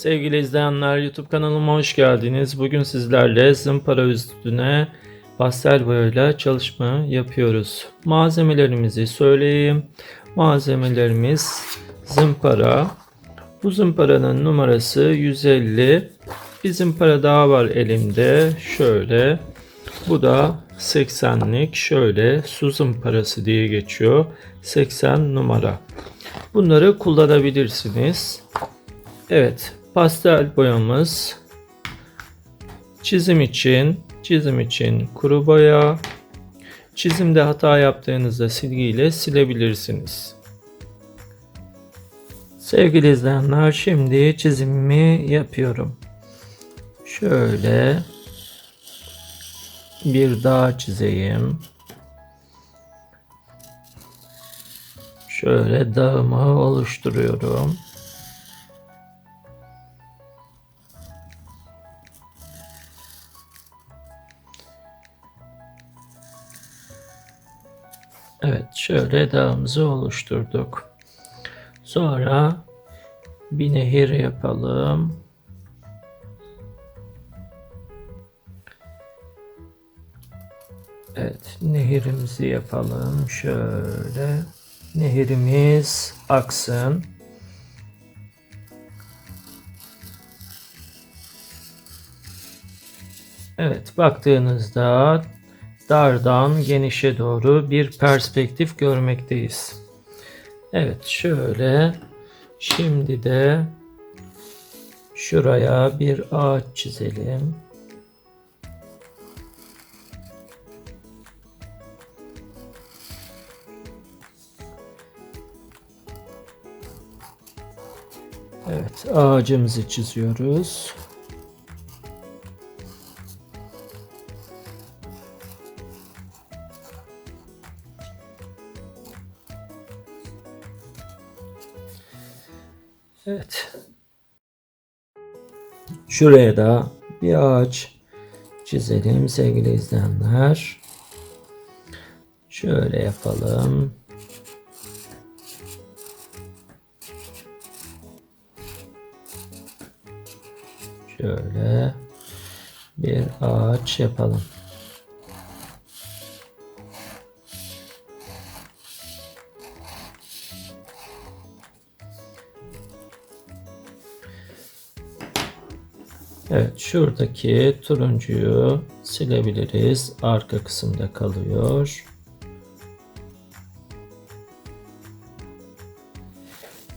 Sevgili izleyenler YouTube kanalıma hoş geldiniz. Bugün sizlerle zımpara üstüne pastel boyayla çalışma yapıyoruz. Malzemelerimizi söyleyeyim. Malzemelerimiz zımpara. Bu zımparanın numarası 150. Bir zımpara daha var elimde. Şöyle. Bu da 80'lik şöyle su zımparası diye geçiyor. 80 numara. Bunları kullanabilirsiniz. Evet, pastel boyamız. Çizim için, çizim için kuru boya. Çizimde hata yaptığınızda silgiyle silebilirsiniz. Sevgili izleyenler, şimdi çizimimi yapıyorum. Şöyle bir dağ çizeyim. Şöyle dağımı oluşturuyorum. Evet, şöyle dağımızı oluşturduk. Sonra bir nehir yapalım. Evet, nehirimizi yapalım. Şöyle nehirimiz aksın. Evet, baktığınızda dardan genişe doğru bir perspektif görmekteyiz. Evet, şöyle şimdi de şuraya bir ağaç çizelim. Evet, ağacımızı çiziyoruz. Şuraya da bir ağaç çizelim sevgili izleyenler. Şöyle yapalım. Şöyle bir ağaç yapalım. Şuradaki turuncuyu silebiliriz. Arka kısımda kalıyor.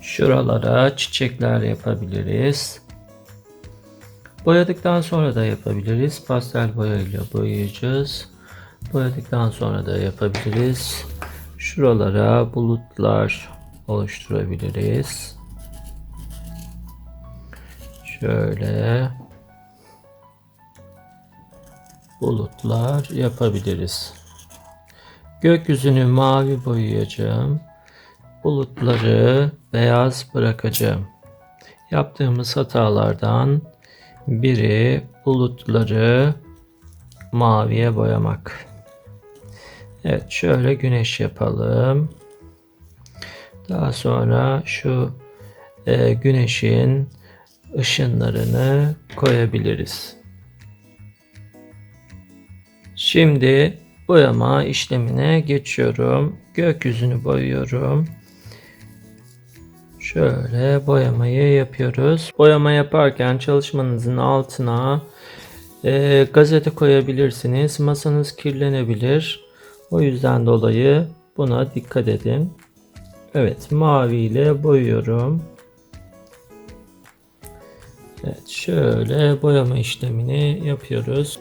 Şuralara çiçekler yapabiliriz. Boyadıktan sonra da yapabiliriz. Pastel boyayla boyayacağız. Boyadıktan sonra da yapabiliriz. Şuralara bulutlar oluşturabiliriz. Şöyle bulutlar yapabiliriz. Gökyüzünü mavi boyayacağım. Bulutları beyaz bırakacağım. Yaptığımız hatalardan biri bulutları maviye boyamak. Evet şöyle güneş yapalım. Daha sonra şu e, güneşin ışınlarını koyabiliriz. Şimdi boyama işlemine geçiyorum. Gökyüzünü boyuyorum. Şöyle boyamayı yapıyoruz. Boyama yaparken çalışmanızın altına e, gazete koyabilirsiniz. Masanız kirlenebilir. O yüzden dolayı buna dikkat edin. Evet mavi ile boyuyorum. Evet şöyle boyama işlemini yapıyoruz.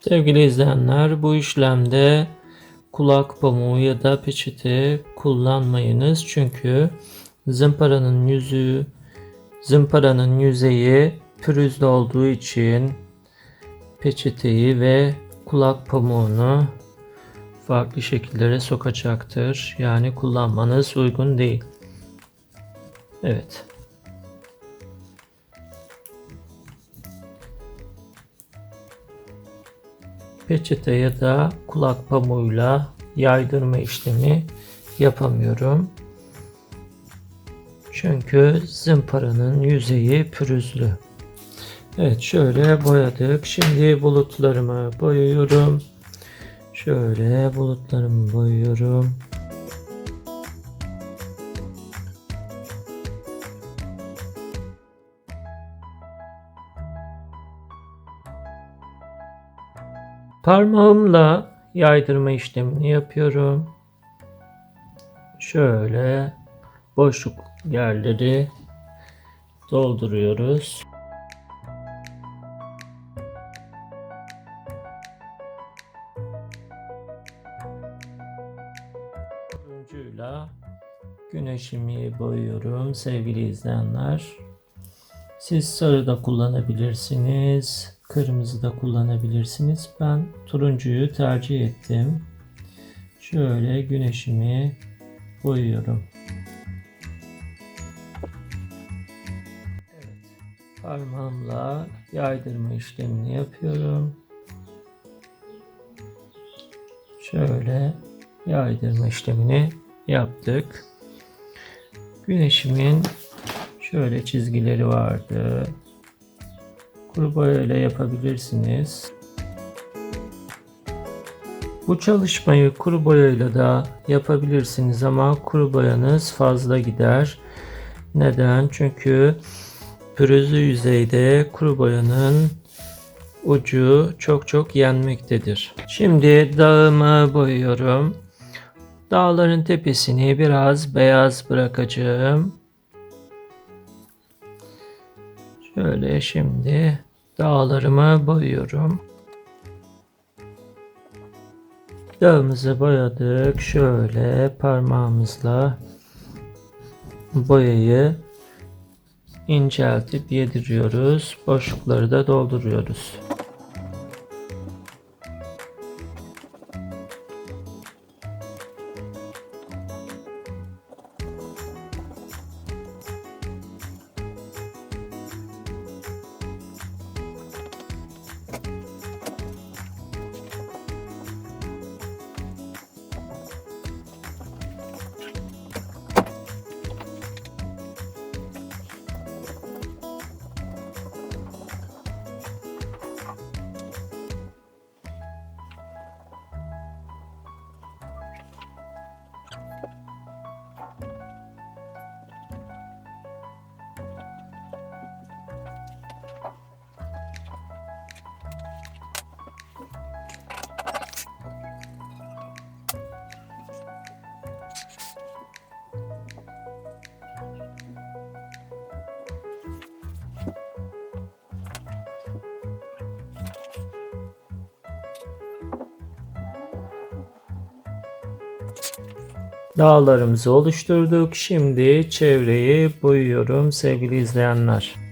Sevgili izleyenler bu işlemde kulak pamuğu ya da peçete kullanmayınız. Çünkü zımparanın yüzü zımparanın yüzeyi pürüzlü olduğu için peçeteyi ve kulak pamuğunu farklı şekillere sokacaktır. Yani kullanmanız uygun değil. Evet. Peçete ya da kulak pamuğuyla yaydırma işlemi yapamıyorum. Çünkü zımparanın yüzeyi pürüzlü. Evet şöyle boyadık. Şimdi bulutlarımı boyuyorum. Şöyle bulutlarımı boyuyorum. Parmağımla yaydırma işlemini yapıyorum. Şöyle boşluk yerleri dolduruyoruz. Turuncuyla güneşimi boyuyorum sevgili izleyenler. Siz sarı da kullanabilirsiniz, kırmızı da kullanabilirsiniz. Ben turuncuyu tercih ettim. Şöyle güneşimi boyuyorum. Evet, parmağımla yaydırma işlemini yapıyorum. Şöyle yaydırma işlemini yaptık. Güneşimin şöyle çizgileri vardı. Kuru boya ile yapabilirsiniz. Bu çalışmayı kuru boyayla da yapabilirsiniz ama kuru boyanız fazla gider. Neden? Çünkü pürüzlü yüzeyde kuru boyanın ucu çok çok yenmektedir. Şimdi dağımı boyuyorum. Dağların tepesini biraz beyaz bırakacağım. Şöyle şimdi dağlarımı boyuyorum. Dağımızı boyadık. Şöyle parmağımızla boyayı inceltip yediriyoruz. Boşlukları da dolduruyoruz. Dağlarımızı oluşturduk. Şimdi çevreyi boyuyorum sevgili izleyenler.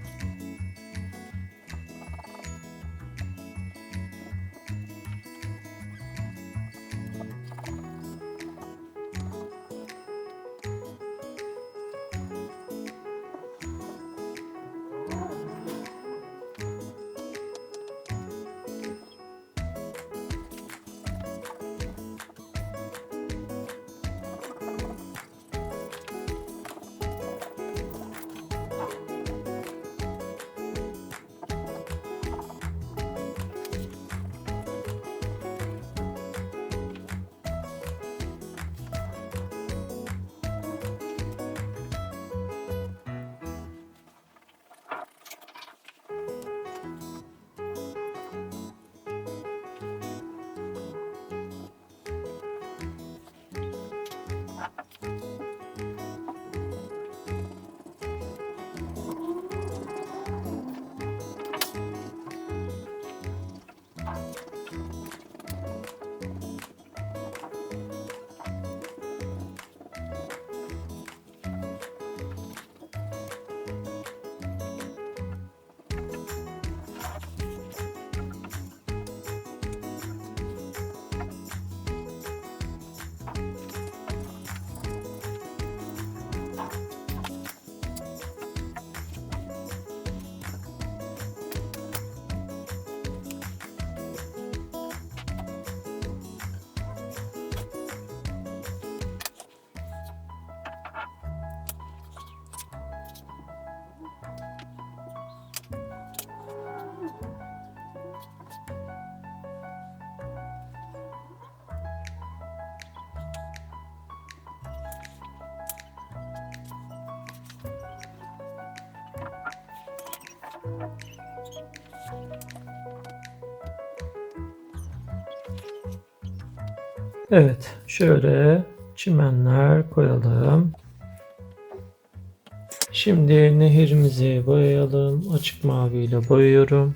Evet, şöyle çimenler koyalım. Şimdi nehirimizi boyayalım. Açık maviyle boyuyorum.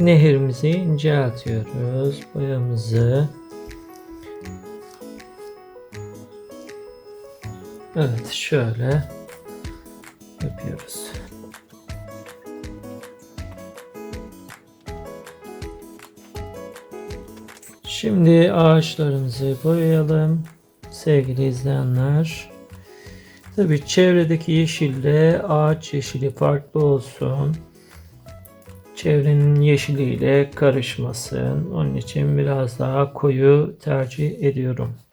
Nehirimizi inceltiyoruz. Boyamızı Evet şöyle yapıyoruz. Şimdi ağaçlarımızı boyayalım sevgili izleyenler. Tabi çevredeki yeşille ağaç yeşili farklı olsun. Çevrenin yeşiliyle karışmasın. Onun için biraz daha koyu tercih ediyorum.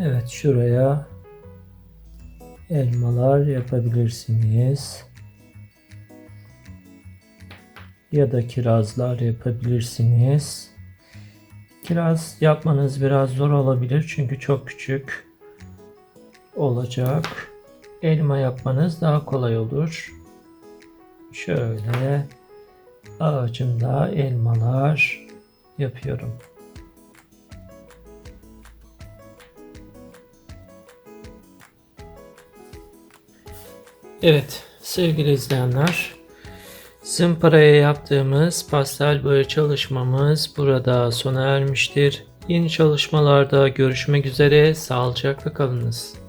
Evet şuraya elmalar yapabilirsiniz. Ya da kirazlar yapabilirsiniz. Kiraz yapmanız biraz zor olabilir çünkü çok küçük olacak. Elma yapmanız daha kolay olur. Şöyle ağacımda elmalar yapıyorum. Evet sevgili izleyenler zımparaya yaptığımız pastel boya çalışmamız burada sona ermiştir. Yeni çalışmalarda görüşmek üzere sağlıcakla kalınız.